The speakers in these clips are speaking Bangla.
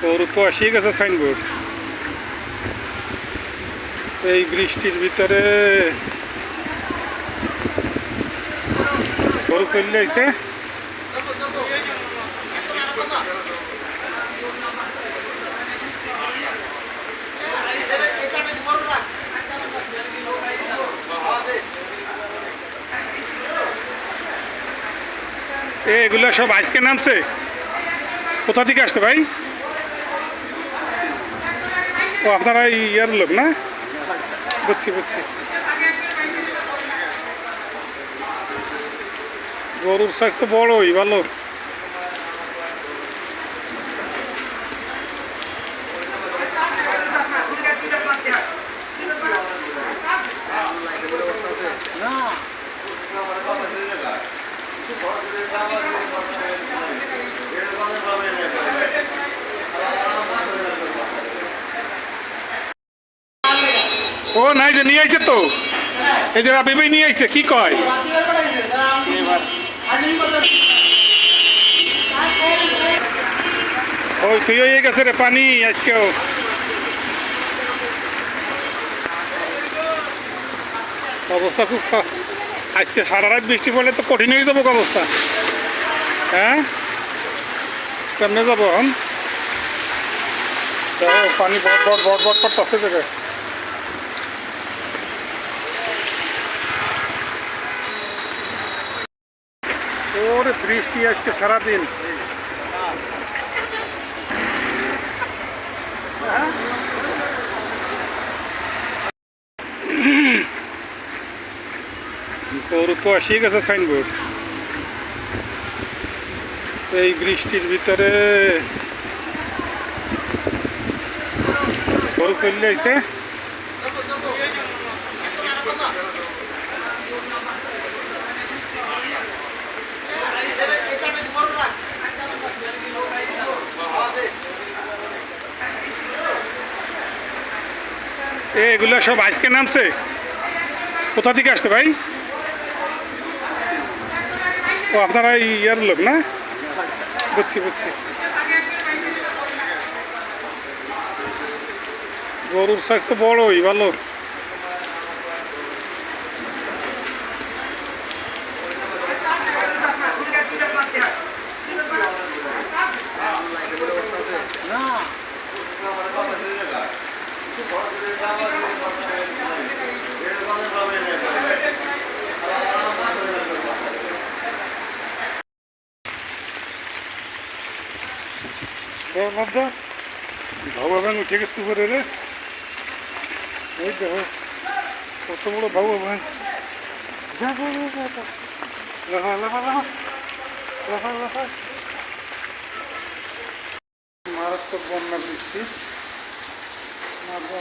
গরু তো আসিয়ে গেছে সাইনবোর্ড এই বৃষ্টির ভিতরে গরু চলে আইছে। এগুলো সব আজকে নামছে? কোথা থেকে আসছে ভাই? ও, আপনারা ইয়ার লোক না? বুঝছি বুঝছি। গরুর সাইজ তো বড়ই, ভালো। ও, নাই যে নিয়ে আইছে তো। এই যে ভাই নিয়ে আইছে, কি কয়? তুই হয়ে গেছে রে পানি, আজকেও। অবস্থা খুব আজকে সারা রাত বৃষ্টি পড়লে তো কঠিন হয়ে যাব অবস্থা। হ্যাঁ কেমনে যাব এখন দেখো, পানি বট বট বট বট করতেছে দেখে ওরে বৃষ্টি আজকে সারাদিন হ্যাঁ? গরু তো আসিয়ে গেছে সাইনবোর্ড এই বৃষ্টির ভিতরে। গরু এগুলো সব আজকে নামছে? কোথা থেকে আসছে ভাই? ও, আপনারা ইয়ার লোক না? বুঝছি বুঝছি। গরুর সাইজ তো বড়ই ভালো। বাবা ভাবা ভাঙ উঠে গেছে উপরে রে। ওই দেখো কত বড় ভাই যা যা যা বন্যা বৃষ্টি।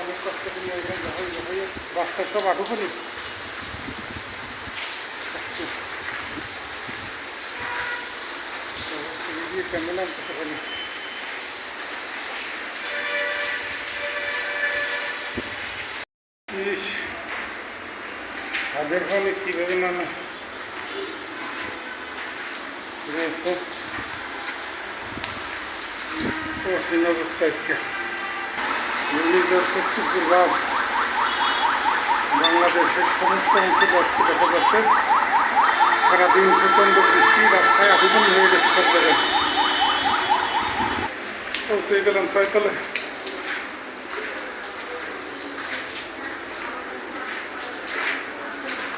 অনেক কষ্ট করে রাস্তায় সব আটু ফেলি ক্যামেরা ছাদের ফলে কীভাবে না না খুব কঠিন অবস্থা আজকে। শক্তি প্রভাব বাংলাদেশের সমস্ত অংশে বসতে দেখা যাচ্ছে। সারাদিন প্রচণ্ড বৃষ্টি, রাস্তায় আবেদন হয়ে গেছে সব জায়গায়। ছয়তলায়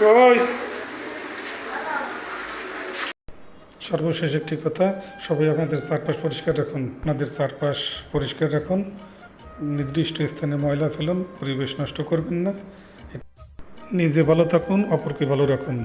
কই? সর্বশেষ একটি কথা, সবাই আপনাদের চারপাশ পরিষ্কার রাখুন, আপনাদের চারপাশ পরিষ্কার রাখুন, নির্দিষ্ট স্থানে ময়লা ফেলুন, পরিবেশ নষ্ট করবেন না, নিজে ভালো থাকুন, অপরকে ভালো রাখুন।